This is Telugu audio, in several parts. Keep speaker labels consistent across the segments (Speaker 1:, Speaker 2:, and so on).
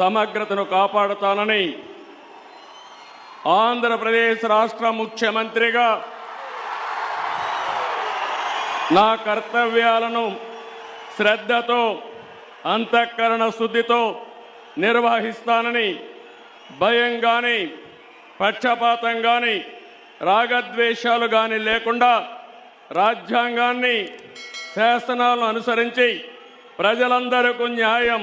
Speaker 1: సమగ్రతను కాపాడుతానని ఆంధ్రప్రదేశ్ రాష్ట్ర ముఖ్యమంత్రిగా నా కర్తవ్యాలను శ్రద్ధతో అంతఃకరణ శుద్ధితో నిర్వహిస్తానని భయం కానీ పక్షపాతం కానీ రాగద్వేషాలు కానీ లేకుండా రాజ్యాంగాన్ని శాసనాలను అనుసరించి ప్రజలందరికీ న్యాయం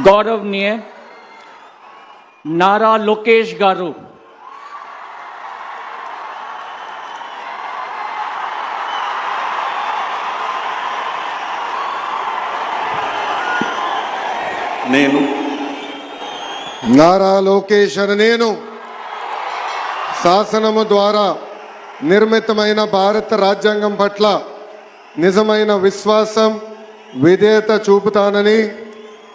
Speaker 2: గౌరవనీయ నారా లోకేష్ గారు.
Speaker 3: నేను.
Speaker 4: నారా లోకేష్ అని నేను శాసనము ద్వారా నిర్మితమైన భారత రాజ్యాంగం పట్ల నిజమైన విశ్వాసం విధేయత చూపుతానని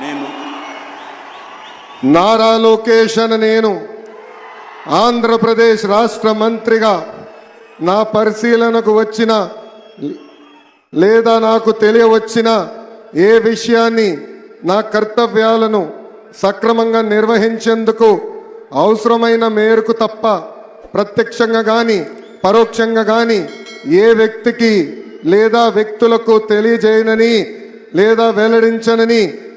Speaker 3: నేను
Speaker 4: నారా లోకేష్ అని నేను ఆంధ్రప్రదేశ్ రాష్ట్ర మంత్రిగా నా పరిశీలనకు వచ్చిన లేదా నాకు తెలియవచ్చిన ఏ విషయాన్ని నా కర్తవ్యాలను సక్రమంగా నిర్వహించేందుకు అవసరమైన మేరకు తప్ప ప్రత్యక్షంగా కానీ పరోక్షంగా కానీ ఏ వ్యక్తికి లేదా వ్యక్తులకు తెలియజేయనని లేదా వెల్లడించనని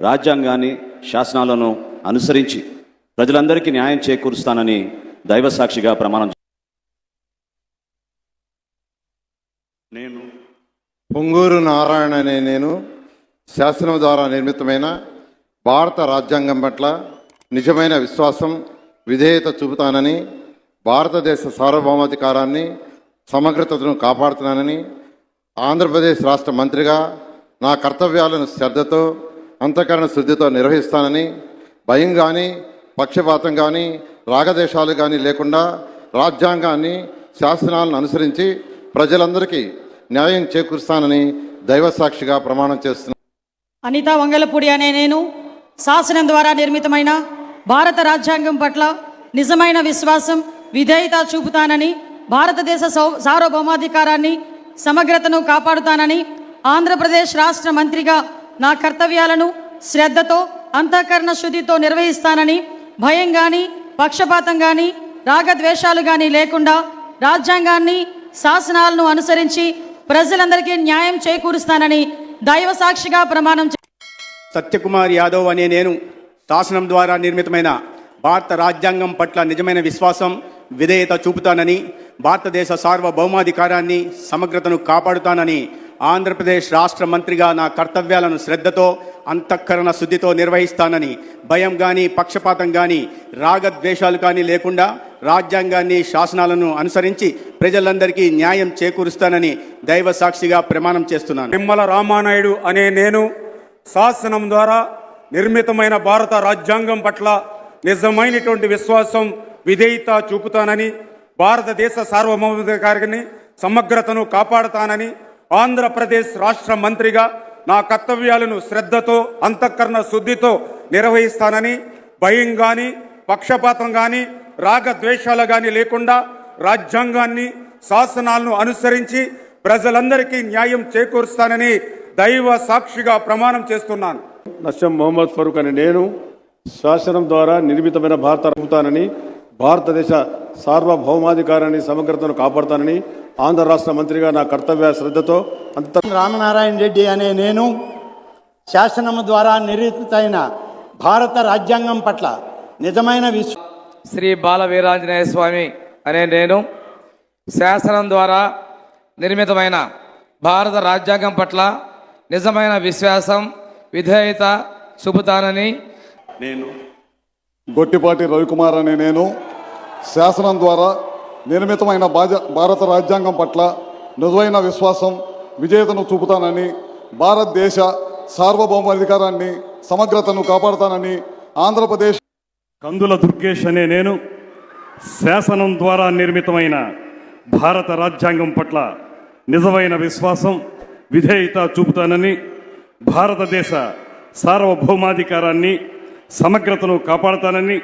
Speaker 5: రాజ్యాంగాన్ని శాసనాలను అనుసరించి ప్రజలందరికీ న్యాయం చేకూరుస్తానని దైవ సాక్షిగా ప్రమాణం
Speaker 3: నేను
Speaker 6: పొంగూరు నారాయణ అనే నేను శాసనం ద్వారా నిర్మితమైన భారత రాజ్యాంగం పట్ల నిజమైన విశ్వాసం విధేయత చూపుతానని భారతదేశ సార్వభౌమాధికారాన్ని సమగ్రతను కాపాడుతున్నానని ఆంధ్రప్రదేశ్ రాష్ట్ర మంత్రిగా నా కర్తవ్యాలను శ్రద్ధతో అంతఃకరణ శుద్ధితో నిర్వహిస్తానని భయం కానీ పక్షపాతం కానీ రాగదేశాలు కానీ లేకుండా రాజ్యాంగాన్ని శాసనాలను అనుసరించి ప్రజలందరికీ న్యాయం చేకూరుస్తానని దైవసాక్షిగా ప్రమాణం చేస్తున్నాను.
Speaker 7: అనిత వంగలపూడి అనే నేను శాసనం ద్వారా నిర్మితమైన భారత రాజ్యాంగం పట్ల నిజమైన విశ్వాసం విధేయత చూపుతానని భారతదేశ సౌ- సార్వభౌమాధికారాన్ని సమగ్రతను కాపాడుతానని ఆంధ్రప్రదేశ్ రాష్ట్ర మంత్రిగా నా కర్తవ్యాలను శ్రద్ధతో అంతఃకరణ శుద్ధితో నిర్వహిస్తానని భయం కానీ పక్షపాతం కానీ రాగద్వేషాలు కానీ లేకుండా రాజ్యాంగాన్ని శాసనాలను అనుసరించి ప్రజలందరికీ న్యాయం చేకూరుస్తానని దైవ సాక్షిగా ప్రమాణం
Speaker 8: సత్యకుమార్ యాదవ్ అనే నేను శాసనం ద్వారా నిర్మితమైన భారత రాజ్యాంగం పట్ల నిజమైన విశ్వాసం విధేయత చూపుతానని భారతదేశ సార్వభౌమాధికారాన్ని సమగ్రతను కాపాడుతానని ఆంధ్రప్రదేశ్ రాష్ట్ర మంత్రిగా నా కర్తవ్యాలను శ్రద్ధతో అంతఃకరణ శుద్ధితో నిర్వహిస్తానని భయం కానీ పక్షపాతం కానీ రాగద్వేషాలు కానీ లేకుండా రాజ్యాంగాన్ని శాసనాలను అనుసరించి ప్రజలందరికీ న్యాయం చేకూరుస్తానని దైవ సాక్షిగా ప్రమాణం చేస్తున్నాను.
Speaker 9: నిమ్మల రామానాయుడు అనే నేను శాసనం ద్వారా నిర్మితమైన భారత రాజ్యాంగం పట్ల నిజమైనటువంటి విశ్వాసం విధేయత చూపుతానని భారతదేశ సార్వభౌమాధికారిని సమగ్రతను కాపాడుతానని ఆంధ్రప్రదేశ్ రాష్ట్ర మంత్రిగా నా కర్తవ్యాలను శ్రద్ధతో అంతఃకరణ శుద్ధితో నిర్వహిస్తానని భయం కానీ పక్షపాతం కానీ రాగద్వేషాలు కానీ లేకుండా రాజ్యాంగాన్ని శాసనాలను అనుసరించి ప్రజలందరికీ న్యాయం చేకూరుస్తానని దైవ సాక్షిగా ప్రమాణం చేస్తున్నాను.
Speaker 8: నష్టం మొహమ్మద్ ఫరూక్ అని నేను శాసనం ద్వారా నిర్మితమైన భారత రపుతానని భారతదేశ సార్వభౌమాధికారాన్ని సమగ్రతను కాపాడుతానని ఆంధ్ర రాష్ట్ర మంత్రిగా నా కర్తవ్య శ్రద్ధతో అంత
Speaker 10: రామనారాయణ రెడ్డి అనే నేను శాసనము ద్వారా నిర్మితమైన భారత రాజ్యాంగం పట్ల నిజమైన విశ్వ
Speaker 11: శ్రీ బాల వీరాంజనేయ స్వామి అనే నేను శాసనం ద్వారా నిర్మితమైన భారత రాజ్యాంగం పట్ల నిజమైన విశ్వాసం విధేయత చూపుతానని
Speaker 3: నేను
Speaker 12: గొట్టిపాటి రవికుమార్ అనే నేను. శాసనం ద్వారా నిర్మితమైన బాజ భారత రాజ్యాంగం పట్ల నిజమైన విశ్వాసం విజేతను చూపుతానని భారతదేశ సార్వభౌమాధికారాన్ని సమగ్రతను కాపాడుతానని ఆంధ్రప్రదేశ్
Speaker 9: కందుల దుర్గేష్ అనే నేను శాసనం ద్వారా నిర్మితమైన భారత రాజ్యాంగం పట్ల నిజమైన విశ్వాసం విధేయత చూపుతానని భారతదేశ సార్వభౌమాధికారాన్ని సమగ్రతను కాపాడుతానని